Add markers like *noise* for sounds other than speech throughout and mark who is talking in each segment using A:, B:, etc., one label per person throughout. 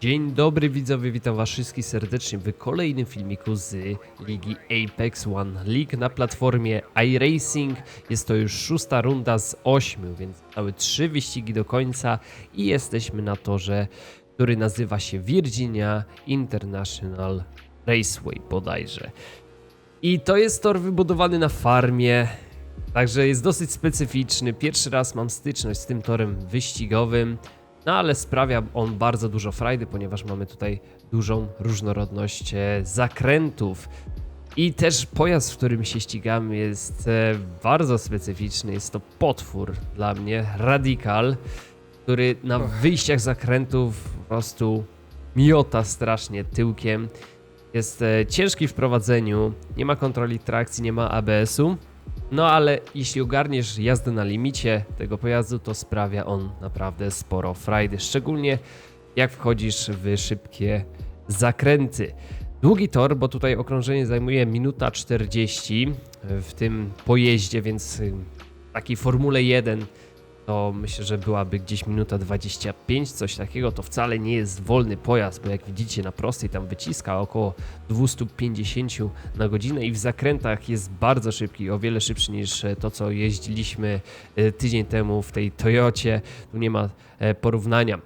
A: Dzień dobry widzowie, witam was wszystkich serdecznie w kolejnym filmiku z ligi Apex One League na platformie iRacing. Jest to już szósta runda z ośmiu, więc zostały trzy wyścigi do końca i jesteśmy na torze, który nazywa się Virginia International Raceway bodajże. I to jest tor wybudowany na farmie, także jest dosyć specyficzny. Pierwszy raz mam styczność z tym torem wyścigowym. No ale sprawia on bardzo dużo frajdy, ponieważ mamy tutaj dużą różnorodność e, zakrętów. I też pojazd, w którym się ścigamy jest e, bardzo specyficzny. Jest to potwór dla mnie, Radical, który na wyjściach zakrętów po prostu miota strasznie tyłkiem. Jest e, ciężki w prowadzeniu, nie ma kontroli trakcji, nie ma ABS-u. No ale jeśli ogarniesz jazdę na limicie tego pojazdu, to sprawia on naprawdę sporo frajdy, szczególnie jak wchodzisz w szybkie zakręty. Długi tor, bo tutaj okrążenie zajmuje minuta 40 w tym pojeździe, więc y, w takiej Formule 1 to myślę, że byłaby gdzieś minuta 25, coś takiego. To wcale nie jest wolny pojazd, bo jak widzicie na prostej tam wyciska około 250 na godzinę i w zakrętach jest bardzo szybki, o wiele szybszy niż e, to, co jeździliśmy e, tydzień temu w tej Toyocie. Tu nie ma e, porównania.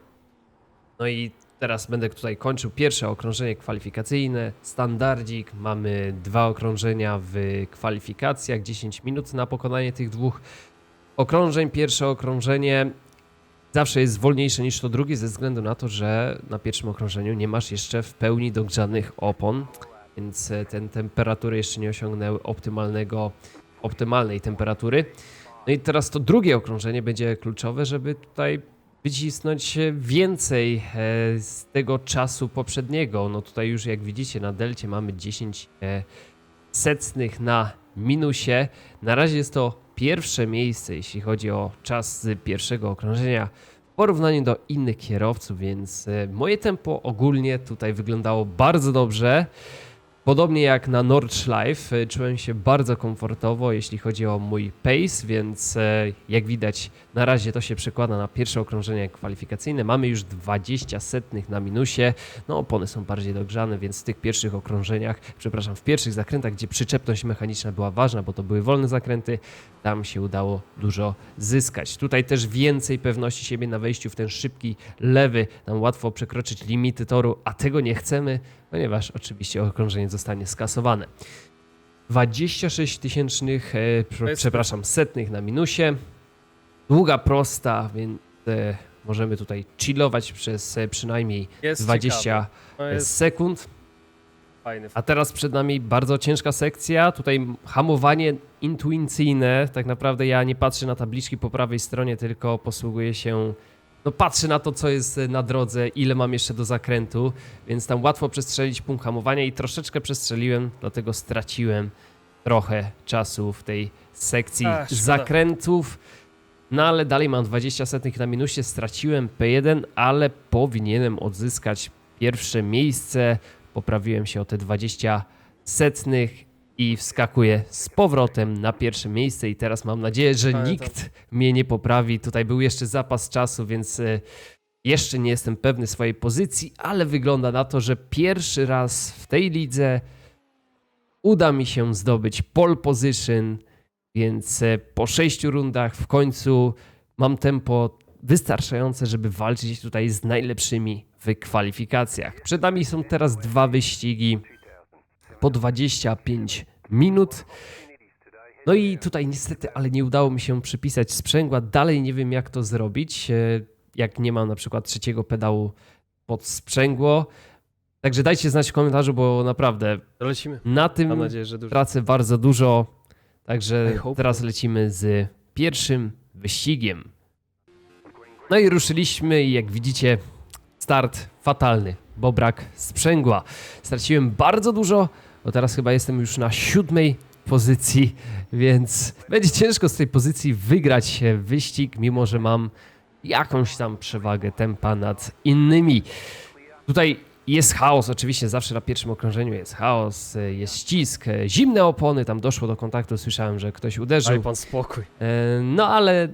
A: No i teraz będę tutaj kończył pierwsze okrążenie kwalifikacyjne, standardzik. Mamy dwa okrążenia w kwalifikacjach, 10 minut na pokonanie tych dwóch okrążeń. Pierwsze okrążenie zawsze jest wolniejsze niż to drugie, ze względu na to, że na pierwszym okrążeniu nie masz jeszcze w pełni dogrzanych opon, więc e, ten temperatury jeszcze nie osiągnęły optymalnego, optymalnej temperatury. No i teraz to drugie okrążenie będzie kluczowe, żeby tutaj wycisnąć więcej e, z tego czasu poprzedniego. No tutaj już jak widzicie na delcie mamy 10 e, setnych na minusie. Na razie jest to pierwsze miejsce, jeśli chodzi o czas z pierwszego okrążenia w porównaniu do innych kierowców, więc e, moje tempo ogólnie tutaj wyglądało bardzo dobrze. Podobnie jak na Nordschleife, e, czułem się bardzo komfortowo, jeśli chodzi o mój pace, więc e, jak widać, na razie to się przekłada na pierwsze okrążenie kwalifikacyjne. Mamy już 20 setnych na minusie. No, opony są bardziej dogrzane, więc w tych pierwszych okrążeniach, przepraszam, w pierwszych zakrętach, gdzie przyczepność mechaniczna była ważna, bo to były wolne zakręty, tam się udało dużo zyskać. Tutaj też więcej pewności siebie na wejściu w ten szybki lewy, tam łatwo przekroczyć limity toru, a tego nie chcemy, ponieważ oczywiście okrążenie zostanie skasowane. 26 tysięcznych, e, przepraszam, setnych na minusie. Długa, prosta, więc e, możemy tutaj chillować przez e, przynajmniej
B: Jest
A: 20
B: ciekawe. To jest
A: sekund.
B: fajny.
A: A teraz przed nami bardzo ciężka sekcja. Tutaj hamowanie intuicyjne. Tak naprawdę ja nie patrzę na tabliczki po prawej stronie, tylko posługuję się. No patrzę na to, co jest na drodze, ile mam jeszcze do zakrętu, więc tam łatwo przestrzelić punkt hamowania i troszeczkę przestrzeliłem, dlatego straciłem trochę czasu w tej sekcji
B: A, szkoda.
A: zakrętów. No ale dalej mam 20 setnych na minusie, straciłem P1, ale powinienem odzyskać pierwsze miejsce. Poprawiłem się o te 20 setnych i wskakuję z powrotem na pierwsze miejsce i teraz mam nadzieję, że nikt mnie nie poprawi. Tutaj był jeszcze zapas czasu, więc e, jeszcze nie jestem pewny swojej pozycji, ale wygląda na to, że pierwszy raz w tej lidze uda mi się zdobyć pole position, więc e, po sześciu rundach w końcu mam tempo wystarczające, żeby walczyć tutaj z najlepszymi w kwalifikacjach. Przed nami są teraz dwa wyścigi po 25 minut. No i tutaj niestety, ale nie udało mi się przypisać sprzęgła. Dalej nie wiem jak to zrobić, e, jak nie mam na przykład trzeciego pedału pod sprzęgło. Także dajcie znać w komentarzu, bo naprawdę
B: lecimy.
A: na tym
B: nadzieję,
A: tracę bardzo dużo. Także teraz lecimy z pierwszym wyścigiem. No i ruszyliśmy i jak widzicie start fatalny, bo brak sprzęgła. Straciłem bardzo dużo, bo teraz chyba jestem już na siódmej pozycji, *laughs* więc będzie ciężko z tej pozycji wygrać wyścig, mimo że mam jakąś tam przewagę tempa nad innymi. Tutaj jest chaos, oczywiście zawsze na pierwszym okrążeniu jest chaos, e, jest ścisk, e, zimne opony, tam doszło do kontaktu, słyszałem, że ktoś
B: Daj
A: uderzył.
B: pan spokój.
A: E, No ale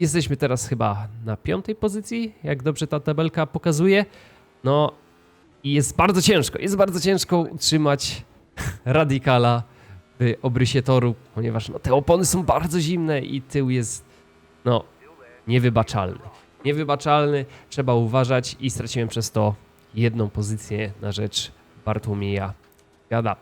A: jesteśmy teraz chyba na piątej pozycji, jak dobrze ta tabelka pokazuje. No i jest bardzo ciężko, jest bardzo ciężko utrzymać *laughs* radikala w obrysie toru, ponieważ no, te opony są bardzo zimne i tył jest no niewybaczalny. Niewybaczalny, trzeba uważać i straciłem przez to jedną pozycję na rzecz Bartłomieja Gada.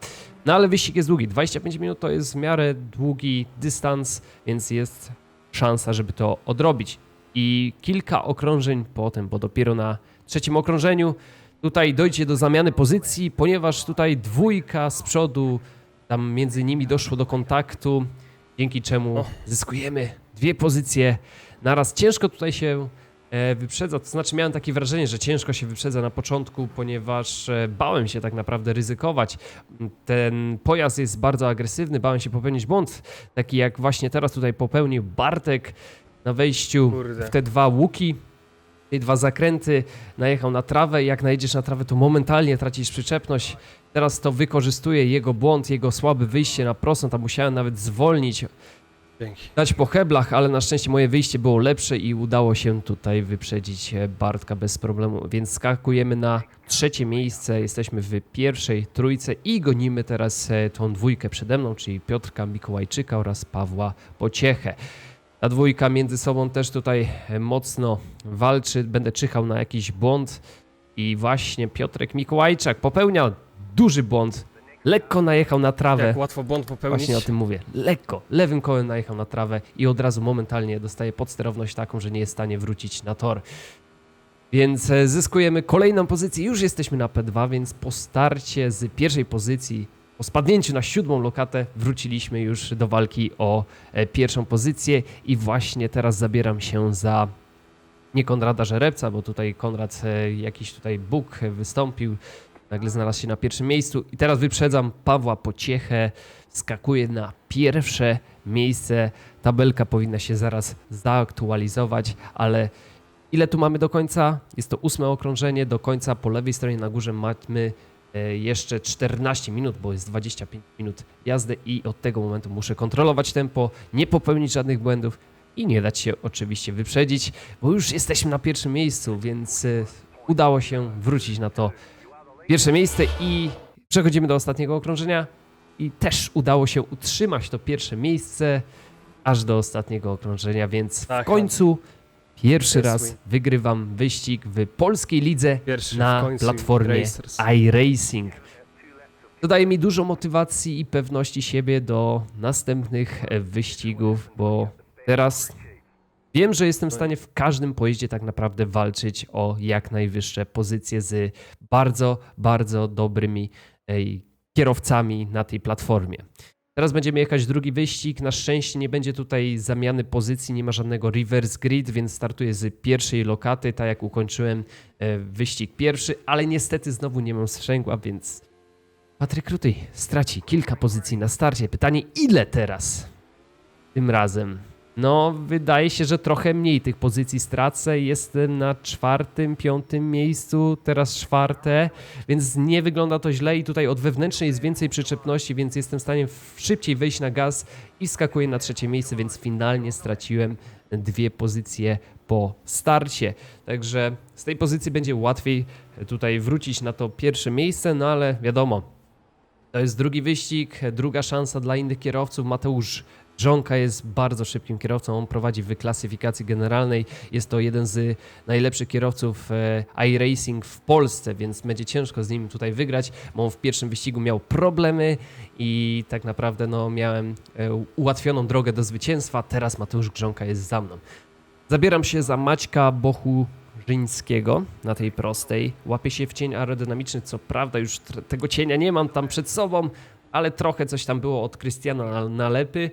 A: No ale wyścig jest długi, 25 minut to jest w miarę długi dystans, więc jest szansa, żeby to odrobić. I kilka okrążeń potem, bo dopiero na trzecim okrążeniu tutaj dojdzie do zamiany pozycji, ponieważ tutaj dwójka z przodu, tam między nimi doszło do kontaktu, dzięki czemu zyskujemy dwie pozycje naraz. Ciężko tutaj się wyprzedza, to znaczy miałem takie wrażenie, że ciężko się wyprzedza na początku, ponieważ e, bałem się tak naprawdę ryzykować. Ten pojazd jest bardzo agresywny, bałem się popełnić błąd, taki jak właśnie teraz tutaj popełnił Bartek na wejściu
B: Kurde.
A: w te dwa łuki, te dwa zakręty, najechał na trawę jak najedziesz na trawę, to momentalnie tracisz przyczepność. Teraz to wykorzystuje jego błąd, jego słabe wyjście na prostą, tam musiałem nawet zwolnić,
B: Dzięki.
A: dać po heblach, ale na szczęście moje wyjście było lepsze i udało się tutaj wyprzedzić e, Bartka bez problemu, więc skakujemy na trzecie miejsce, jesteśmy w pierwszej trójce i gonimy teraz e, tą dwójkę przede mną, czyli Piotrka Mikołajczyka oraz Pawła Pociechę. Ta dwójka między sobą też tutaj e, mocno walczy, będę czyhał na jakiś błąd i właśnie Piotrek Mikołajczak popełnia duży błąd, lekko najechał na trawę.
B: Jak łatwo błąd popełnić.
A: Właśnie o tym mówię. Lekko, lewym kołem najechał na trawę i od razu momentalnie dostaje podsterowność taką, że nie jest w stanie wrócić na tor. Więc e, zyskujemy kolejną pozycję. Już jesteśmy na P2, więc po starcie z pierwszej pozycji, po spadnięciu na siódmą lokatę, wróciliśmy już do walki o e, pierwszą pozycję i właśnie teraz zabieram się za nie Konrada Żerebca, bo tutaj Konrad e, jakiś tutaj Bóg wystąpił, nagle znalazł się na pierwszym miejscu i teraz wyprzedzam Pawła Pociechę, skakuje na pierwsze miejsce. Tabelka powinna się zaraz zaaktualizować, ale ile tu mamy do końca? Jest to ósme okrążenie. Do końca po lewej stronie na górze mamy e, jeszcze 14 minut, bo jest 25 minut jazdy i od tego momentu muszę kontrolować tempo, nie popełnić żadnych błędów i nie dać się oczywiście wyprzedzić, bo już jesteśmy na pierwszym miejscu, więc e, udało się wrócić na to pierwsze miejsce i przechodzimy do ostatniego okrążenia i też udało się utrzymać to pierwsze miejsce aż do ostatniego okrążenia, więc w
B: Tak,
A: końcu pierwszy
B: Jest
A: raz
B: win.
A: wygrywam wyścig w polskiej lidze
B: Pierwszy w
A: na
B: końcu
A: platformie
B: Racers.
A: iRacing. Dodaje mi dużo motywacji i pewności siebie do następnych e, wyścigów, bo teraz wiem, że jestem w stanie w każdym pojeździe tak naprawdę walczyć o jak najwyższe pozycje z bardzo, bardzo dobrymi kierowcami na tej platformie. Teraz będziemy jechać drugi wyścig. Na szczęście nie będzie tutaj zamiany pozycji, nie ma żadnego reverse grid, więc startuję z pierwszej lokaty, tak jak ukończyłem e, wyścig pierwszy, ale niestety znowu nie mam sprzęgła, więc Patryk Rutyj straci kilka pozycji na starcie. Pytanie, ile teraz? Tym razem. No, wydaje się, że trochę mniej tych pozycji stracę. Jestem na czwartym, piątym miejscu, teraz czwarte, więc nie wygląda to źle i tutaj od wewnętrznej jest więcej przyczepności, więc jestem w stanie szybciej wejść na gaz i skakuję na trzecie miejsce, więc finalnie straciłem dwie pozycje po starcie. Także z tej pozycji będzie łatwiej tutaj wrócić na to pierwsze miejsce, no ale wiadomo, to jest drugi wyścig, druga szansa dla innych kierowców. Mateusz Żonka jest bardzo szybkim kierowcą, on prowadzi w klasyfikacji generalnej. Jest to jeden z najlepszych kierowców e, iRacing w Polsce, więc będzie ciężko z nim tutaj wygrać, bo on w pierwszym wyścigu miał problemy i tak naprawdę no, miałem e, ułatwioną drogę do zwycięstwa. Teraz Mateusz Grzonka jest za mną. Zabieram się za Maćka Bochurzyńskiego na tej prostej. Łapię się w cień aerodynamiczny, co prawda już tego cienia nie mam tam przed sobą, ale trochę coś tam było od Krystiana na- nalepy.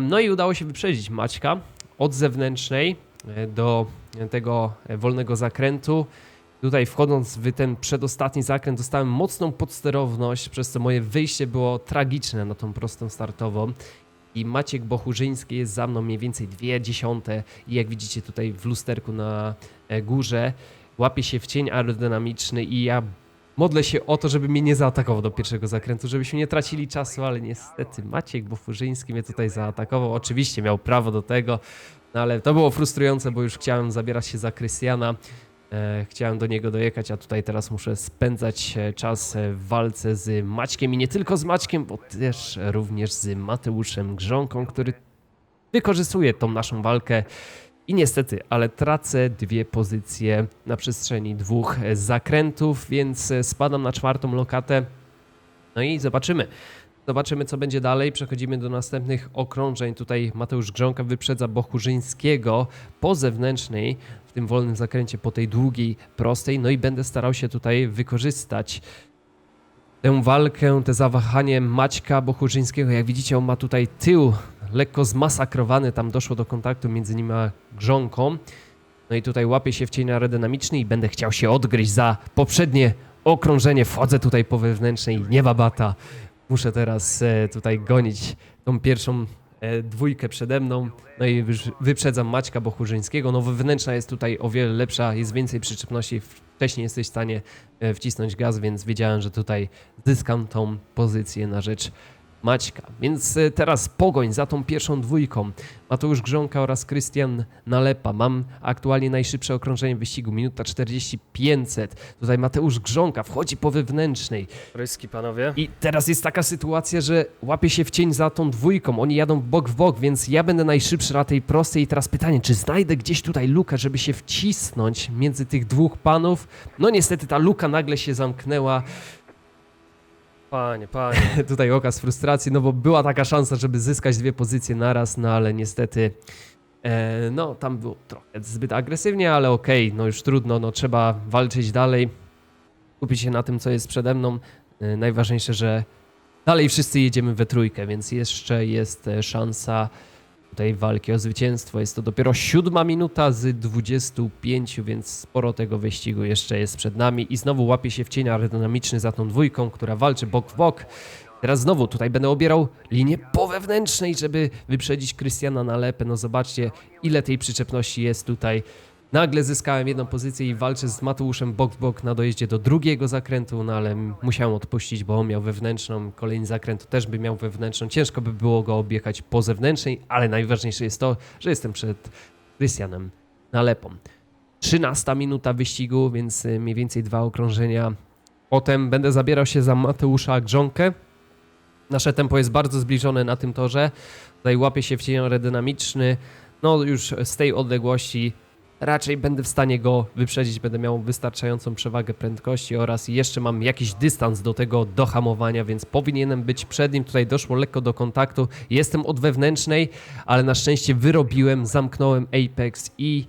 A: No i udało się wyprzedzić Maćka od zewnętrznej e, do tego e, wolnego zakrętu. Tutaj wchodząc w ten przedostatni zakręt dostałem mocną podsterowność, przez co moje wyjście było tragiczne na tą prostą startową. I Maciek Bochurzyński jest za mną mniej więcej dwie dziesiąte i jak widzicie tutaj w lusterku na e, górze łapie się w cień aerodynamiczny i ja modlę się o to, żeby mnie nie zaatakował do pierwszego zakrętu, żebyśmy nie tracili czasu, ale niestety Maciek Bochurzyński mnie tutaj zaatakował. Oczywiście miał prawo do tego, no ale to było frustrujące, bo już chciałem zabierać się za Krystiana. E, chciałem do niego dojechać, a tutaj teraz muszę spędzać e, czas e, w walce z Maćkiem i nie tylko z Maćkiem, bo też również z Mateuszem Grząką, który wykorzystuje tą naszą walkę. I niestety, ale tracę dwie pozycje na przestrzeni dwóch zakrętów, więc spadam na czwartą lokatę. No i zobaczymy. Zobaczymy, co będzie dalej. Przechodzimy do następnych okrążeń. Tutaj Mateusz Grząka wyprzedza Bochurzyńskiego po zewnętrznej, w tym wolnym zakręcie, po tej długiej, prostej. No i będę starał się tutaj wykorzystać tę walkę, te zawahanie Maćka Bochurzyńskiego. Jak widzicie, on ma tutaj tył lekko zmasakrowany. Tam doszło do kontaktu między nim a Grząką. No i tutaj łapię się w cień aerodynamiczny i będę chciał się odgryźć za poprzednie okrążenie. Wchodzę tutaj po wewnętrznej, nie babata. Muszę teraz e, tutaj gonić tą pierwszą e, dwójkę przede mną. No i wyprzedzam Maćka Bochurzyńskiego. No wewnętrzna jest tutaj o wiele lepsza, jest więcej przyczepności. Wcześniej jesteś w stanie e, wcisnąć gaz, więc wiedziałem, że tutaj zyskam tą pozycję na rzecz Maćka. Więc e, teraz pogoń za tą pierwszą dwójką. Mateusz Grząka oraz Krystian Nalepa. Mam aktualnie najszybsze okrążenie wyścigu, minuta 40 500. Tutaj Mateusz Grząka wchodzi po wewnętrznej.
B: Ryski, panowie.
A: I teraz jest taka sytuacja, że łapie się w cień za tą dwójką. Oni jadą bok w bok, więc ja będę najszybszy na tej prostej. I teraz pytanie, czy znajdę gdzieś tutaj lukę, żeby się wcisnąć między tych dwóch panów? No niestety ta luka nagle się zamknęła.
B: Panie, panie. *laughs*
A: tutaj okaz frustracji, no bo była taka szansa, żeby zyskać dwie pozycje naraz, no ale niestety e, no tam było trochę zbyt agresywnie, ale okej, no już trudno, no trzeba walczyć dalej, skupić się na tym, co jest przede mną. E, najważniejsze, że dalej wszyscy jedziemy we trójkę, więc jeszcze jest e, szansa tutaj walki o zwycięstwo. Jest to dopiero siódma minuta z 25, więc sporo tego wyścigu jeszcze jest przed nami i znowu łapie się w cień aerodynamiczny za tą dwójką, która walczy bok w bok. Teraz znowu tutaj będę obierał linię po wewnętrznej, żeby wyprzedzić Krystiana na lepę. No zobaczcie, ile tej przyczepności jest tutaj. Nagle zyskałem jedną pozycję i walczę z Mateuszem bok w bok na dojeździe do drugiego zakrętu, no ale musiałem odpuścić, bo on miał wewnętrzną, kolejny zakręt też by miał wewnętrzną. Ciężko by było go objechać po zewnętrznej, ale najważniejsze jest to, że jestem przed Krystianem nalepą. 13 minuta wyścigu, więc y, mniej więcej dwa okrążenia. Potem będę zabierał się za Mateusza Grząkę. Nasze tempo jest bardzo zbliżone na tym torze. Tutaj łapie się w cień aerodynamiczny. No już z tej odległości raczej będę w stanie go wyprzedzić. Będę miał wystarczającą przewagę prędkości oraz jeszcze mam jakiś dystans do tego dohamowania, więc powinienem być przed nim. Tutaj doszło lekko do kontaktu. Jestem od wewnętrznej, ale na szczęście wyrobiłem, zamknąłem Apex i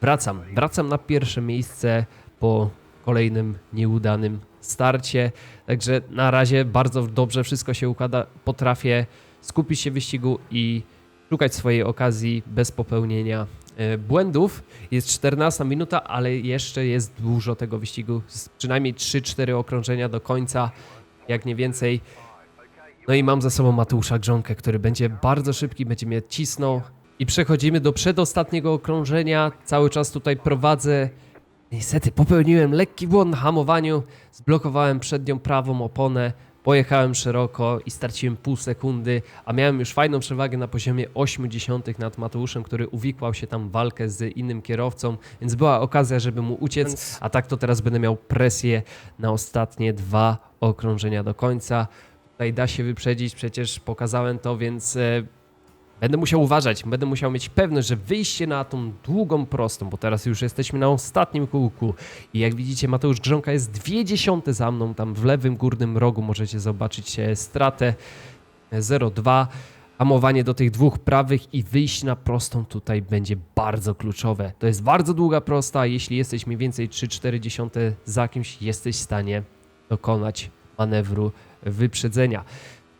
A: wracam. Wracam na pierwsze miejsce po kolejnym nieudanym starcie. Także na razie bardzo dobrze wszystko się układa. Potrafię skupić się w wyścigu i szukać swojej okazji bez popełnienia błędów. Jest 14 minuta, ale jeszcze jest dużo tego wyścigu. Przynajmniej 3-4 okrążenia do końca, jak nie więcej. No i mam za sobą Mateusza Grząkę, który będzie bardzo szybki, będzie mnie cisnął. I przechodzimy do przedostatniego okrążenia. Cały czas tutaj prowadzę. Niestety popełniłem lekki błąd na hamowaniu. Zblokowałem przednią prawą oponę. Pojechałem szeroko i straciłem pół sekundy, a miałem już fajną przewagę na poziomie 80 nad Mateuszem, który uwikłał się tam w walkę z innym kierowcą, więc była okazja, żeby mu uciec, a tak to teraz będę miał presję na ostatnie dwa okrążenia do końca. Tutaj da się wyprzedzić, przecież pokazałem to, więc e, będę musiał uważać, będę musiał mieć pewność, że wyjście na tą długą prostą, bo teraz już jesteśmy na ostatnim kółku i jak widzicie Mateusz Grząka jest dwie dziesiąte za mną, tam w lewym górnym rogu możecie zobaczyć stratę e, 0,2. Hamowanie do tych dwóch prawych i wyjść na prostą tutaj będzie bardzo kluczowe. To jest bardzo długa prosta, jeśli jesteś mniej więcej 3,4 za kimś, jesteś w stanie dokonać manewru wyprzedzenia.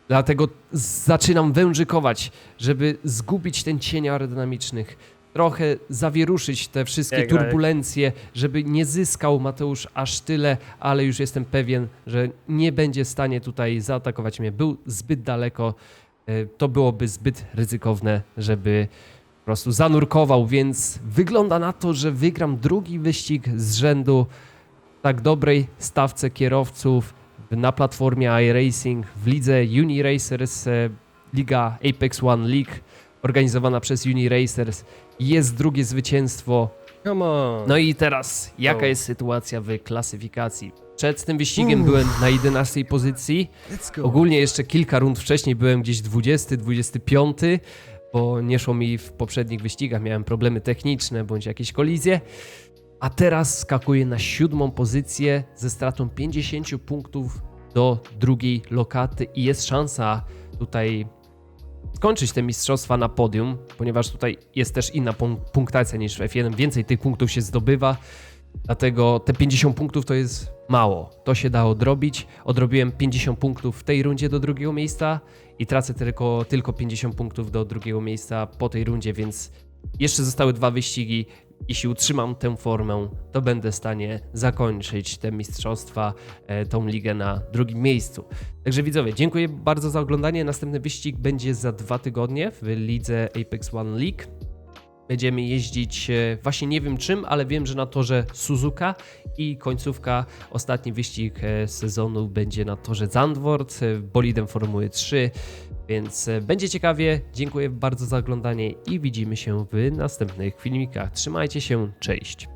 A: Dlatego zaczynam wężykować, żeby zgubić ten cień aerodynamicznych, trochę zawieruszyć te wszystkie turbulencje, żeby nie zyskał Mateusz aż tyle, ale już jestem pewien, że nie będzie w stanie tutaj zaatakować mnie. Był zbyt daleko, e, to byłoby zbyt ryzykowne, żeby po prostu zanurkował, więc wygląda na to, że wygram drugi wyścig z rzędu w tak dobrej stawce kierowców na platformie iRacing w lidze Uniracers, e, liga Apex One League organizowana przez Uniracers. Jest drugie zwycięstwo
B: Come on.
A: No i teraz, jaka
B: O.
A: jest sytuacja w klasyfikacji? Przed tym wyścigiem byłem na 11 pozycji. Ogólnie jeszcze kilka rund wcześniej byłem gdzieś 20, 25, bo nie szło mi w poprzednich wyścigach, miałem problemy techniczne bądź jakieś kolizje. A teraz skakuję na siódmą pozycję ze stratą 50 punktów do drugiej lokaty i jest szansa tutaj skończyć te mistrzostwa na podium, ponieważ tutaj jest też inna pun- punktacja niż w F1, więcej tych punktów się zdobywa, dlatego te 50 punktów to jest mało. To się da odrobić. Odrobiłem 50 punktów w tej rundzie do drugiego miejsca i tracę tylko, tylko 50 punktów do drugiego miejsca po tej rundzie, więc jeszcze zostały dwa wyścigi. Jeśli utrzymam tę formę, to będę w stanie zakończyć te mistrzostwa, e, tą ligę na drugim miejscu. Także widzowie, dziękuję bardzo za oglądanie. Następny wyścig będzie za dwa tygodnie w lidze Apex One League. Będziemy jeździć e, właśnie nie wiem czym, ale wiem, że na torze Suzuka i końcówka, ostatni wyścig e, sezonu będzie na torze Zandvoort, bolidem Formuły 3, więc e, będzie ciekawie. Dziękuję bardzo za oglądanie i widzimy się w następnych filmikach. Trzymajcie się, cześć!